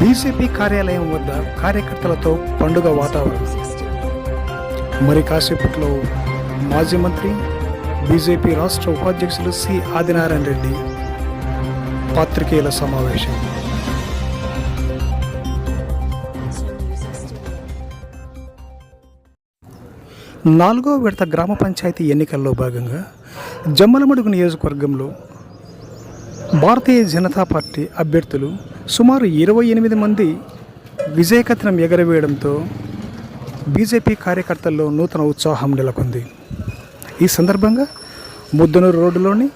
BJP కార్యాలయం వద్ద కార్యకర్తలతో పండుగ వాతావరణం. మరి కాసేపట్లో మాజీ మంత్రి బీజేపీ రాష్ట్ర ఉపాధ్యక్షులు సి ఆదినారాయణ రెడ్డి పాత్రికేయుల సమావేశం. నాలుగో విడత గ్రామ పంచాయతీ ఎన్నికల్లో భాగంగా జమ్మలమడుగు నియోజకవర్గంలో భారతీయ జనతా పార్టీ అభ్యర్థులు సుమారు ఇరవై ఎనిమిది మంది విజయకత్నం ఎగరవేయడంతో బీజేపీ కార్యకర్తల్లో నూతన ఉత్సాహం నెలకొంది. ఈ సందర్భంగా ముద్దనూరు రోడ్డులోని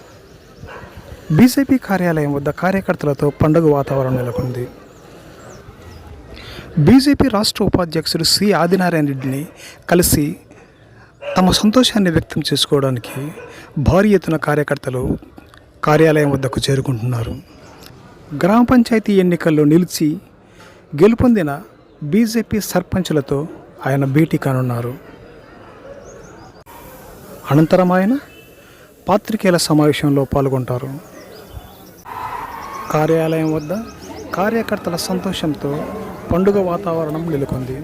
బీజేపీ కార్యాలయం వద్ద కార్యకర్తలతో పండుగ వాతావరణం నెలకొంది. బీజేపీ రాష్ట్ర ఉపాధ్యక్షుడు సి. ఆదినారాయణ రెడ్డిని కలిసి తమ సంతోషాన్ని వ్యక్తం చేసుకోవడానికి భారీ ఎత్తున కార్యకర్తలు కార్యాలయం వద్దకు చేరుకుంటున్నారు. గ్రామ పంచాయతీ ఎన్నికల్లో నిలిచి గెలుపొందిన బీజేపీ సర్పంచులతో ఆయన భేటీ కానున్నారు. అనంతరం ఆయన పాత్రికేయుల సమావేశంలో పాల్గొంటారు. కార్యాలయం వద్ద కార్యకర్తల సంతోషంతో పండుగ వాతావరణం నెలకొంది.